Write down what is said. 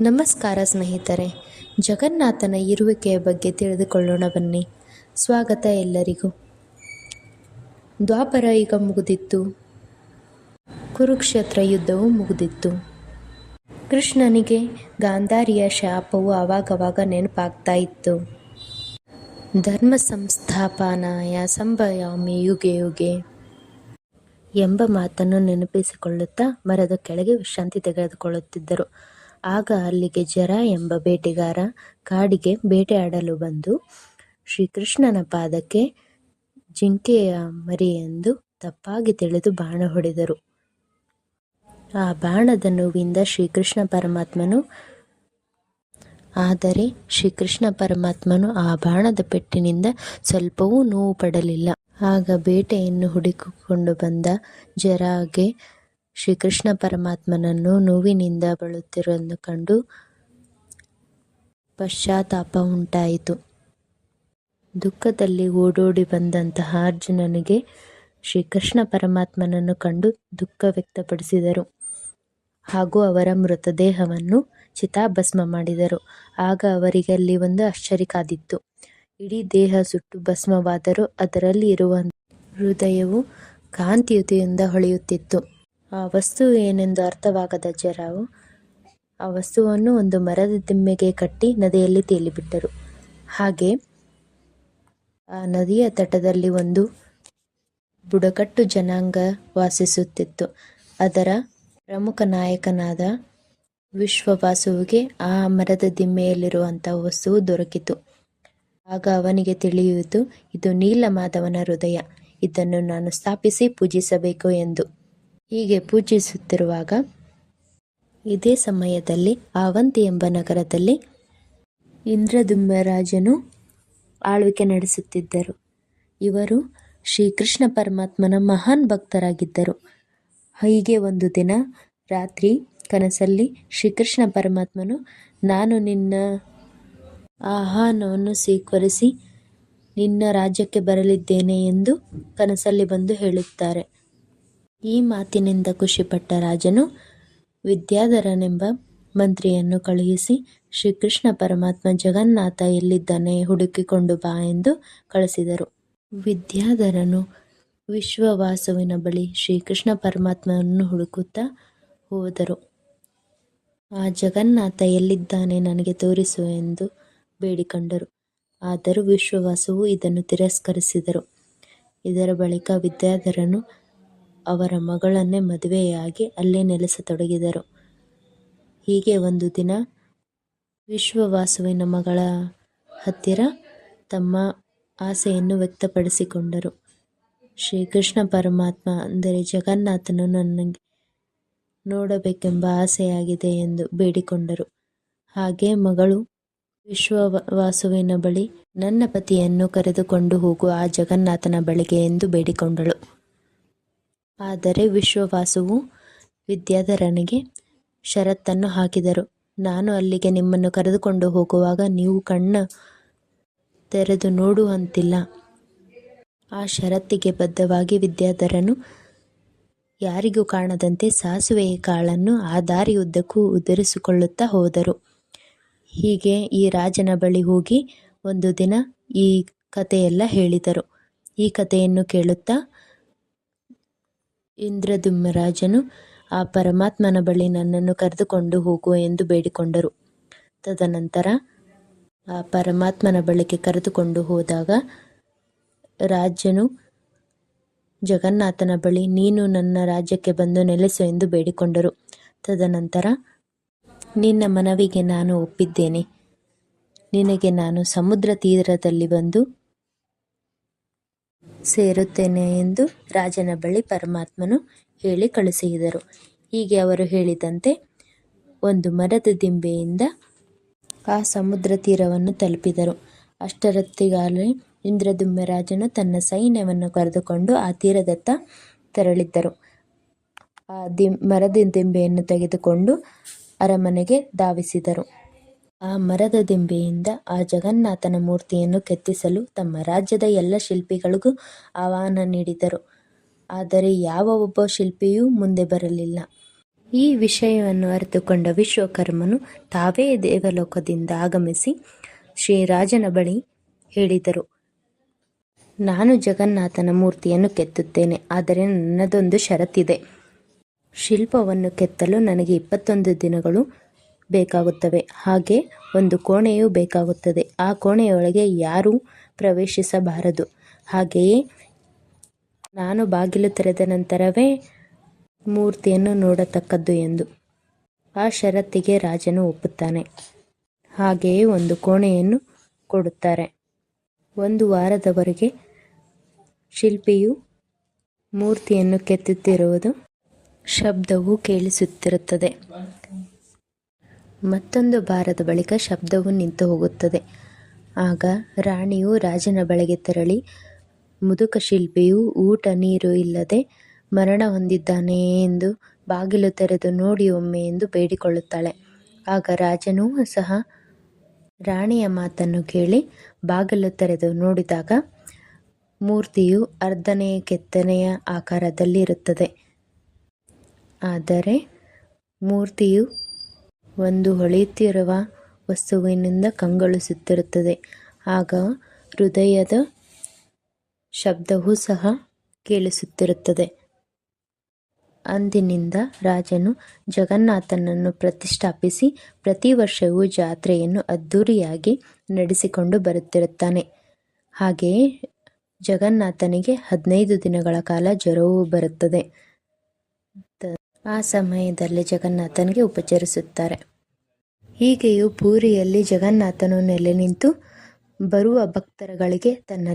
ನಮಸ್ಕಾರ ಸ್ನೇಹಿತರೆ, ಜಗನ್ನಾಥನ ಇರುವಿಕೆಯ ಬಗ್ಗೆ ತಿಳಿದುಕೊಳ್ಳೋಣ ಬನ್ನಿ. ಸ್ವಾಗತ ಎಲ್ಲರಿಗೂ. ದ್ವಾಪರ ಈಗ ಮುಗಿದಿತ್ತು. ಕುರುಕ್ಷೇತ್ರ ಯುದ್ಧವು ಮುಗಿದಿತ್ತು. ಕೃಷ್ಣನಿಗೆ ಗಾಂಧಾರಿಯ ಶಾಪವು ಆವಾಗವಾಗ ನೆನಪಾಗ್ತಾ ಇತ್ತು. ಧರ್ಮ ಸಂಸ್ಥಾಪನಾಯ ಸಂಭಯಾಮಿ ಯುಗೆ ಯುಗೆ ಎಂಬ ಮಾತನ್ನು ನೆನಪಿಸಿಕೊಳ್ಳುತ್ತಾ ಮರದ ಕೆಳಗೆ ವಿಶ್ರಾಂತಿ ತೆಗೆದುಕೊಳ್ಳುತ್ತಿದ್ದರು. ಆಗ ಅಲ್ಲಿಗೆ ಜರ ಎಂಬ ಬೇಟೆಗಾರ ಕಾಡಿಗೆ ಬೇಟೆಯಾಡಲು ಬಂದು ಶ್ರೀಕೃಷ್ಣನ ಪಾದಕ್ಕೆ ಜಿಂಕೆಯ ಮರಿಯೆಂದು ತಪ್ಪಾಗಿ ತಿಳಿದು ಬಾಣ ಹೊಡೆದರು. ಆ ಬಾಣದ ನೋವಿಂದ ಶ್ರೀಕೃಷ್ಣ ಪರಮಾತ್ಮನು ಆದರೆ ಶ್ರೀಕೃಷ್ಣ ಪರಮಾತ್ಮನು ಆ ಬಾಣದ ಪೆಟ್ಟಿನಿಂದ ಸ್ವಲ್ಪವೂ ನೋವು ಪಡಲಿಲ್ಲ. ಆಗ ಬೇಟೆಯನ್ನು ಹುಡುಕಿಕೊಂಡು ಬಂದ ಜರಾಗೆ ಶ್ರೀಕೃಷ್ಣ ಪರಮಾತ್ಮನನ್ನು ನೋವಿನಿಂದ ಬಳಲುತ್ತಿರುವುದನ್ನು ಕಂಡು ಪಶ್ಚಾತ್ತಾಪ ಉಂಟಾಯಿತು. ದುಃಖದಲ್ಲಿ ಓಡೋಡಿ ಬಂದಂತಹ ಅರ್ಜುನನಿಗೆ ಶ್ರೀಕೃಷ್ಣ ಪರಮಾತ್ಮನನ್ನು ಕಂಡು ದುಃಖ ವ್ಯಕ್ತಪಡಿಸಿದರು. ಹಾಗೂ ಅವರ ಮೃತದೇಹವನ್ನು ಚಿತಾಭಸ್ಮ ಮಾಡಿದರು. ಆಗ ಅವರಿಗೆ ಅಲ್ಲಿ ಒಂದು ಆಶ್ಚರ್ಯ ಕಾದಿತ್ತು. ಇಡೀ ದೇಹ ಸುಟ್ಟು ಭಸ್ಮವಾದರೂ ಅದರಲ್ಲಿ ಇರುವ ಹೃದಯವು ಕಾಂತಿಯುತೆಯಿಂದ ಹೊಳೆಯುತ್ತಿತ್ತು. ಆ ವಸ್ತು ಏನೆಂದು ಅರ್ಥವಾಗದ ಜರಾವು ಆ ವಸ್ತುವನ್ನು ಒಂದು ಮರದ ದಿಮ್ಮೆಗೆ ಕಟ್ಟಿ ನದಿಯಲ್ಲಿ ತೇಲಿಬಿಟ್ಟರು. ಹಾಗೆ ಆ ನದಿಯ ತಟದಲ್ಲಿ ಒಂದು ಬುಡಕಟ್ಟು ಜನಾಂಗ ವಾಸಿಸುತ್ತಿತ್ತು. ಅದರ ಪ್ರಮುಖ ನಾಯಕನಾದ ವಿಶ್ವವಾಸುವಿಗೆ ಆ ಮರದ ದಿಮ್ಮೆಯಲ್ಲಿರುವಂತಹ ವಸ್ತುವು ದೊರಕಿತು. ಆಗ ಅವನಿಗೆ ತಿಳಿಯಿತು ಇದು ನೀಲಮಾಧವನ ಹೃದಯ. ಇದನ್ನು ನಾನು ಸ್ಥಾಪಿಸಿ ಪೂಜಿಸಬೇಕು ಎಂದು. ಹೀಗೆ ಪೂಜಿಸುತ್ತಿರುವಾಗ ಇದೇ ಸಮಯದಲ್ಲಿ ಆವಂತಿ ಎಂಬ ನಗರದಲ್ಲಿ ಇಂದ್ರದುಂಬರಾಜನು ಆಳ್ವಿಕೆ ನಡೆಸುತ್ತಿದ್ದರು. ಇವರು ಶ್ರೀಕೃಷ್ಣ ಪರಮಾತ್ಮನ ಮಹಾನ್ ಭಕ್ತರಾಗಿದ್ದರು. ಹೀಗೆ ಒಂದು ದಿನ ರಾತ್ರಿ ಕನಸಲ್ಲಿ ಶ್ರೀಕೃಷ್ಣ ಪರಮಾತ್ಮನು, ನಾನು ನಿನ್ನ ಆಹ್ವಾನವನ್ನು ಸ್ವೀಕರಿಸಿ ನಿನ್ನ ರಾಜ್ಯಕ್ಕೆ ಬರಲಿದ್ದೇನೆ ಎಂದು ಕನಸಲ್ಲಿ ಬಂದು ಹೇಳುತ್ತಾರೆ. ಈ ಮಾತಿನಿಂದ ಖುಷಿಪಟ್ಟ ರಾಜನು ವಿದ್ಯಾಧರನೆಂಬ ಮಂತ್ರಿಯನ್ನು ಕಳುಹಿಸಿ, ಶ್ರೀಕೃಷ್ಣ ಪರಮಾತ್ಮ ಜಗನ್ನಾಥ ಎಲ್ಲಿದ್ದಾನೆ ಹುಡುಕಿಕೊಂಡು ಬಾ ಎಂದು ಕಳಿಸಿದರು. ವಿದ್ಯಾಧರನು ವಿಶ್ವವಾಸುವಿನ ಬಳಿ ಶ್ರೀಕೃಷ್ಣ ಪರಮಾತ್ಮನನ್ನು ಹುಡುಕುತ್ತಾ ಹೋದರು. ಆ ಜಗನ್ನಾಥ ಎಲ್ಲಿದ್ದಾನೆ ನನಗೆ ತೋರಿಸು ಎಂದು ಬೇಡಿಕೊಂಡರು. ಆದರೂ ವಿಶ್ವವಾಸುವು ಇದನ್ನು ತಿರಸ್ಕರಿಸಿದರು. ಇದರ ಬಳಿಕ ವಿದ್ಯಾಧರನು ಅವರ ಮಗಳನ್ನೇ ಮದುವೆಯಾಗಿ ಅಲ್ಲೇ ನೆಲೆಸತೊಡಗಿದರು. ಹೀಗೆ ಒಂದು ದಿನ ವಿಶ್ವವಾಸುವಿನ ಮಗಳ ಹತ್ತಿರ ತಮ್ಮ ಆಸೆಯನ್ನು ವ್ಯಕ್ತಪಡಿಸಿಕೊಂಡರು. ಶ್ರೀಕೃಷ್ಣ ಪರಮಾತ್ಮ ಅಂದರೆ ಜಗನ್ನಾಥನು ನನಗೆ ನೋಡಬೇಕೆಂಬ ಆಸೆಯಾಗಿದೆ ಎಂದು ಬೇಡಿಕೊಂಡರು. ಹಾಗೆ ಮಗಳು ವಿಶ್ವವಾಸುವಿನ ಬಳಿ ನನ್ನ ಪತಿಯನ್ನು ಕರೆದುಕೊಂಡು ಹೋಗು ಆ ಜಗನ್ನಾಥನ ಬಳಿಗೆ ಎಂದು ಬೇಡಿಕೊಂಡಳು. ಆದರೆ ವಿಶ್ವವಾಸುವು ವಿದ್ಯಾಧರನಿಗೆ ಷರತ್ತನ್ನು ಹಾಕಿದರು. ನಾನು ಅಲ್ಲಿಗೆ ನಿಮ್ಮನ್ನು ಕರೆದುಕೊಂಡು ಹೋಗುವಾಗ ನೀವು ಕಣ್ಣ ತೆರೆದು ನೋಡುವಂತಿಲ್ಲ. ಆ ಷರತ್ತಿಗೆ ಬದ್ಧವಾಗಿ ವಿದ್ಯಾಧರನು, ಯಾರಿಗೂ ಕಾಣದಂತೆ ಸಾಸುವೆಯ ಕಾಳನ್ನು ಆ ದಾರಿಯುದ್ದಕ್ಕೂ ಉದುರಿಸಿಕೊಳ್ಳುತ್ತಾ ಹೋದರು. ಹೀಗೆ ಈ ರಾಜನ ಬಳಿ ಹೋಗಿ ಒಂದು ದಿನ ಈ ಕಥೆಯೆಲ್ಲ ಹೇಳಿದರು. ಈ ಕಥೆಯನ್ನು ಕೇಳುತ್ತಾ ಇಂದ್ರದುಮ್ನರಾಜನು ಆ ಪರಮಾತ್ಮನ ಬಳಿ ನನ್ನನ್ನು ಕರೆದುಕೊಂಡು ಹೋಗು ಎಂದು ಬೇಡಿಕೊಂಡರು. ತದನಂತರ ಆ ಪರಮಾತ್ಮನ ಬಳಿಗೆ ಕರೆದುಕೊಂಡು ಹೋದಾಗ ರಾಜನು, ಜಗನ್ನಾಥನ ಬಳಿ ನೀನು ನನ್ನ ರಾಜ್ಯಕ್ಕೆ ಬಂದು ನೆಲೆಸು ಎಂದು ಬೇಡಿಕೊಂಡರು. ತದನಂತರ, ನಿನ್ನ ಮನವಿಗೆ ನಾನು ಒಪ್ಪಿದ್ದೇನೆ. ನಿನಗೆ ನಾನು ಸಮುದ್ರ ತೀರದಲ್ಲಿ ಬಂದು ಸೇರುತ್ತೇನೆ ಎಂದು ರಾಜನ ಬಳಿ ಪರಮಾತ್ಮನು ಹೇಳಿ ಕಳುಹಿಸಿದರು. ಹೀಗೆ ಅವರು ಹೇಳಿದಂತೆ ಒಂದು ಮರದ ದಿಂಬೆಯಿಂದ ಆ ಸಮುದ್ರ ತೀರವನ್ನು ತಲುಪಿದರು. ಅಷ್ಟರೊತ್ತಿಗಾಗಲೇ ಇಂದ್ರದುಮ್ಯರಾಜನು ತನ್ನ ಸೈನ್ಯವನ್ನು ಕರೆದುಕೊಂಡು ಆ ತೀರದತ್ತ ತೆರಳಿದ್ದರು. ಆ ದಿಂ, ಮರದ ದಿಂಬೆಯನ್ನು ತೆಗೆದುಕೊಂಡು ಅರಮನೆಗೆ ಧಾವಿಸಿದರು. ಆ ಮರದ ದಿಂಬೆಯಿಂದ ಆ ಜಗನ್ನಾಥನ ಮೂರ್ತಿಯನ್ನು ಕೆತ್ತಿಸಲು ತಮ್ಮ ರಾಜ್ಯದ ಎಲ್ಲ ಶಿಲ್ಪಿಗಳಿಗೂ ಆಹ್ವಾನ ನೀಡಿದರು. ಆದರೆ ಯಾವ ಒಬ್ಬ ಶಿಲ್ಪಿಯೂ ಮುಂದೆ ಬರಲಿಲ್ಲ. ಈ ವಿಷಯವನ್ನು ಅರಿತುಕೊಂಡ ವಿಶ್ವಕರ್ಮನು ತಾವೇ ದೇವಲೋಕದಿಂದ ಆಗಮಿಸಿ ಶ್ರೀರಾಜನ ಬಳಿ ಹೇಳಿದರು, ನಾನು ಜಗನ್ನಾಥನ ಮೂರ್ತಿಯನ್ನು ಕೆತ್ತುತ್ತೇನೆ, ಆದರೆ ನನ್ನದೊಂದು ಷರತ್ತಿದೆ. ಶಿಲ್ಪವನ್ನು ಕೆತ್ತಲು ನನಗೆ ಇಪ್ಪತ್ತೊಂದು ದಿನಗಳು ಬೇಕಾಗುತ್ತವೆ. ಹಾಗೆ ಒಂದು ಕೋಣೆಯೂ ಬೇಕಾಗುತ್ತದೆ. ಆ ಕೋಣೆಯೊಳಗೆ ಯಾರೂ ಪ್ರವೇಶಿಸಬಾರದು. ಹಾಗೆಯೇ ನಾನು ಬಾಗಿಲು ತೆರೆದ ನಂತರವೇ ಮೂರ್ತಿಯನ್ನು ನೋಡತಕ್ಕದ್ದು ಎಂದು ಆ ಷರತ್ತಿಗೆ ರಾಜನು ಒಪ್ಪುತ್ತಾನೆ. ಹಾಗೆಯೇ ಒಂದು ಕೋಣೆಯನ್ನು ಕೊಡುತ್ತಾರೆ. ಒಂದು ವಾರದವರೆಗೆ ಶಿಲ್ಪಿಯು ಮೂರ್ತಿಯನ್ನು ಕೆತ್ತುತ್ತಿರುವುದು ಶಬ್ದವು ಕೇಳಿಸುತ್ತಿರುತ್ತದೆ. ಮತ್ತೊಂದು ಬಾರದ ಬಳಿಕ ಶಬ್ದವು ನಿಂತು ಹೋಗುತ್ತದೆ. ಆಗ ರಾಣಿಯು ರಾಜನ ಬಳಿಗೆ ತೆರಳಿ, ಮುದುಕ ಶಿಲ್ಪಿಯು, ಊಟ ನೀರು ಇಲ್ಲದೆ ಮರಣ ಹೊಂದಿದ್ದಾನೆ ಎಂದು ಬಾಗಿಲು ತೆರೆದು ನೋಡಿ ಒಮ್ಮೆ ಎಂದು ಬೇಡಿಕೊಳ್ಳುತ್ತಾಳೆ. ಆಗ ರಾಜನೂ ಸಹ ರಾಣಿಯ ಮಾತನ್ನು ಕೇಳಿ ಬಾಗಿಲು ತೆರೆದು ನೋಡಿದಾಗ ಮೂರ್ತಿಯು ಅರ್ಧನೆಯ ಕೆತ್ತನೆಯ ಆಕಾರದಲ್ಲಿರುತ್ತದೆ. ಆದರೆ ಮೂರ್ತಿಯು ಒಂದು ಹೊಳೆಯುತ್ತಿರುವ ವಸ್ತುವಿನಿಂದ ಕಂಗೊಳಿಸುತ್ತಿರುತ್ತದೆ. ಆಗ ಹೃದಯದ ಶಬ್ದವೂ ಸಹ ಕೇಳಿಸುತ್ತಿರುತ್ತದೆ. ಅಂದಿನಿಂದ ರಾಜನು ಜಗನ್ನಾಥನನ್ನು ಪ್ರತಿಷ್ಠಾಪಿಸಿ ಪ್ರತಿ ವರ್ಷವೂ ಜಾತ್ರೆಯನ್ನು ಅದ್ಧೂರಿಯಾಗಿ ನಡೆಸಿಕೊಂಡು ಬರುತ್ತಿರುತ್ತಾನೆ. ಹಾಗೆಯೇ ಜಗನ್ನಾಥನಿಗೆ ಹದಿನೈದು ದಿನಗಳ ಕಾಲ ಜ್ವರವೂ ಬರುತ್ತದೆ. ಆ ಸಮಯದಲ್ಲಿ ಜಗನ್ನಾಥನಿಗೆ ಉಪಚರಿಸುತ್ತಾರೆ. ಹೀಗೆಯೂ ಪೂರಿಯಲ್ಲಿ ಜಗನ್ನಾಥನು ನೆಲೆ ನಿಂತು ಬರುವ ಭಕ್ತರುಗಳಿಗೆ ತನ್ನ